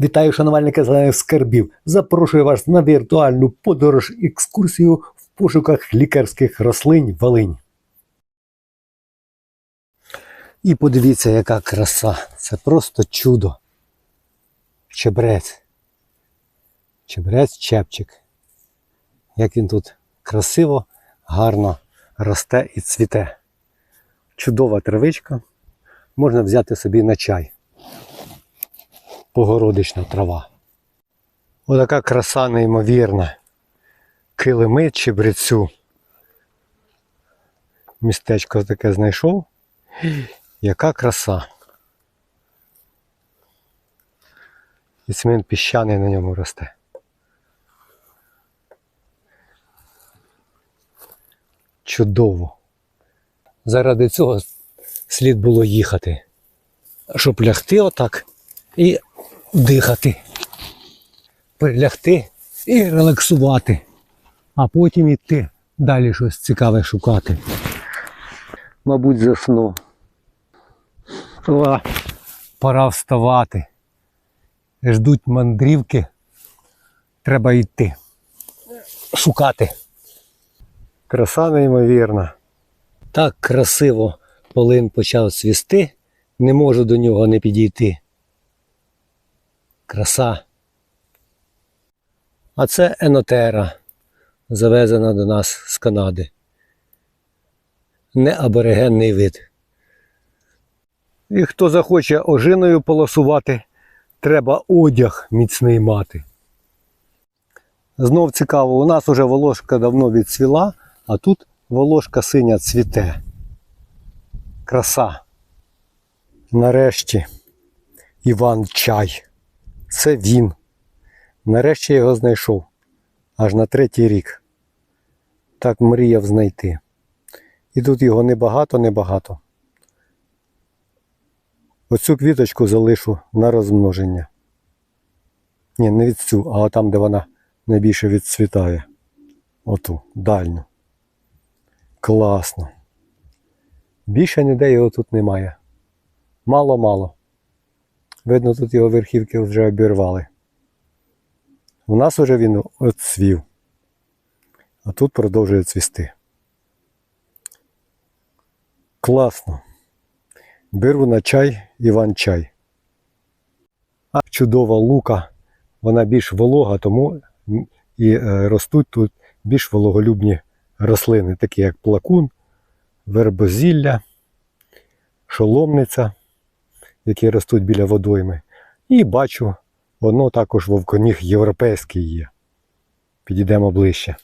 Вітаю, шанувальники зелених скарбів. Запрошую вас на віртуальну подорож екскурсію в пошуках лікарських рослин Волинь. І подивіться, яка краса. Це просто чудо. Чебрець. Чебрець чепчик. Як він тут красиво, гарно росте і цвіте. Чудова травичка. Можна взяти собі на чай. Погородична трава. Отака краса неймовірна. Килими чебрецю. Містечко таке знайшов. Яка краса. І цемент піщаний на ньому росте. Чудово. Заради цього слід було їхати. Щоб лягти отак і дихати. Прилягти і релаксувати. А потім йти далі щось цікаве шукати. Мабуть, засну. О, пора вставати. Ждуть мандрівки. Треба йти. Шукати. Краса неймовірна. Так красиво полин почав цвісти, не можу до нього не підійти. Краса. А це енотера, завезена до нас з Канади. Неаборигенний вид. І хто захоче ожиною полосувати, треба одяг міцний мати. Знов цікаво, у нас уже волошка давно відцвіла, а тут волошка синя цвіте. Краса. Нарешті Іван Чай. Це він. Нарешті його знайшов. Аж на третій рік. Так мріяв знайти. І тут його небагато, небагато. Оцю квіточку залишу на розмноження. Ні, не від цю, а там, де вона найбільше відцвітає. Оту, дальню. Класно. Більше ніде його тут немає. Мало-мало. Видно, тут його верхівки вже обірвали. У нас уже він оцвів. А тут продовжує цвісти. Класно. Беру на чай Іван чай. А чудова лука, вона більш волога, тому і е, ростуть тут більш вологолюбні рослини, такі як плакун, вербозілля, шоломниця, які ростуть біля водойми. І бачу, воно також вовконіг європейський є. Підійдемо ближче.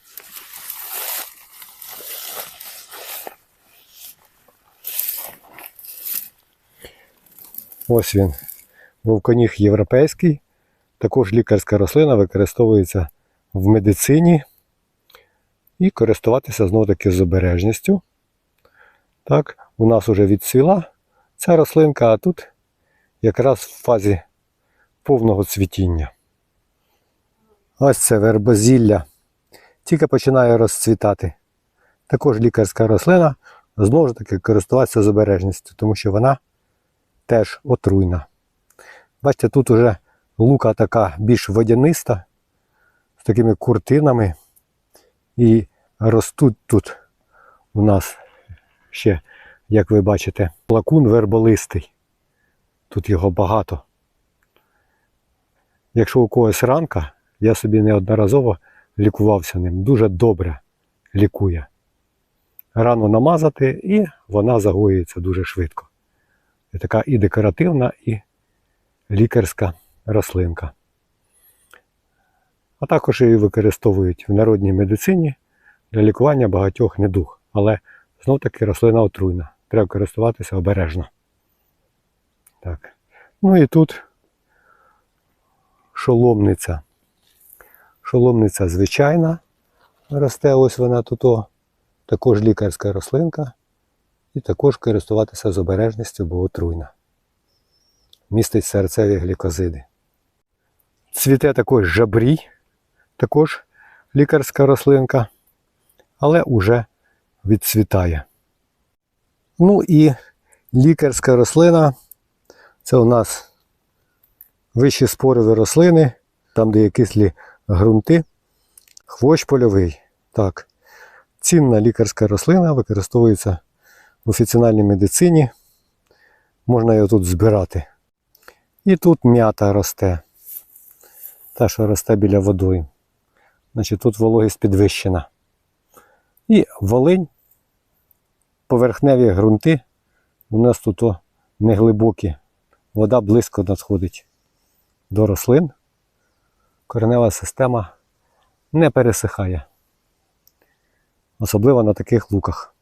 Ось він. Вовконіг європейський. Також лікарська рослина використовується в медицині і користуватися знову таки з обережністю. Так, у нас вже відцвіла ця рослинка, а тут якраз в фазі повного цвітіння. Ось це вербозілля. Тільки починає розцвітати. Також лікарська рослина, знову ж таки, користуватися з обережністю, тому що вона теж отруйна. Бачите, тут уже лука така більш водяниста, з такими куртинами. І ростуть тут у нас ще, як ви бачите, плакун верболистий. Тут його багато. Якщо у когось ранка, я собі неодноразово лікувався ним. Дуже добре лікує. Рану намазати і вона загоюється дуже швидко. І така і декоративна, і лікарська рослинка. А також її використовують в народній медицині для лікування багатьох недуг. Але знов таки рослина отруйна. Треба користуватися обережно. Так. Ну і тут шоломниця. Шоломниця звичайна росте, ось вона тут. о. Також лікарська рослинка. І також користуватися з обережністю, бо отруйна. Містить серцеві глікозиди. Цвіте також жабрій, також лікарська рослинка, але уже відцвітає. Ну і лікарська рослина це у нас вищі спорові рослини, там, де є кислі ґрунти, хвощ польовий. Так. Цінна лікарська рослина використовується в офіціональній медицині. Можна його тут збирати. І тут м'ята росте. Та, що росте біля водою. Значить, тут вологість підвищена. І волинь, поверхневі ґрунти. У нас тут о, не глибокі. Вода близько надходить до рослин. Коренева система не пересихає. Особливо на таких луках.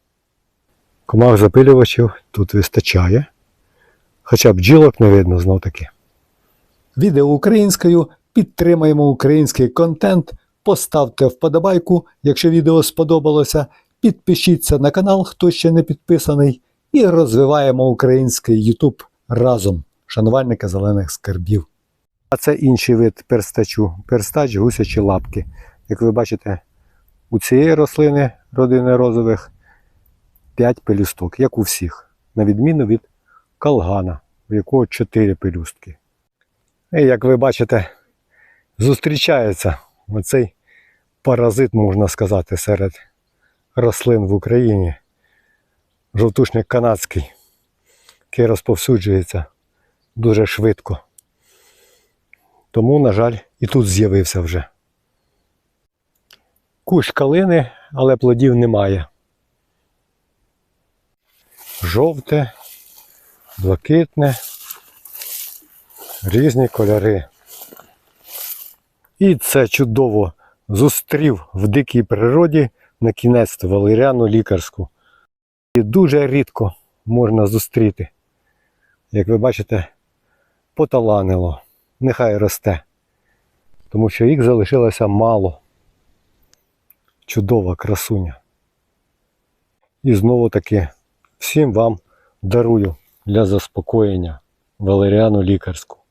Комах запилювачів тут вистачає. Хоча бджілок не видно знов таки. Відео українською, підтримаємо український контент, поставте вподобайку, якщо відео сподобалося, підпишіться на канал, хто ще не підписаний, і розвиваємо український YouTube разом, шанувальники зелених скарбів. А це інший вид перстачу. Перстач гусячі лапки. Як ви бачите, у цієї рослини родини розових 5 пелюсток, як у всіх, на відміну від калгана, у якого 4 пелюстки. І як ви бачите, зустрічається оцей паразит, можна сказати, серед рослин в Україні. Жовтушник канадський, який розповсюджується дуже швидко. Тому, на жаль, і тут з'явився вже. Кущ калини, але плодів немає. Жовте, блакитне, різні кольори. І це чудово зустрів в дикій природі на кінець валеріану лікарську. І дуже рідко можна зустріти. Як ви бачите, поталанило нехай росте. Тому що їх залишилося мало. Чудова красуня. І знову таки всім вам дарую для заспокоєння валеріану лікарську.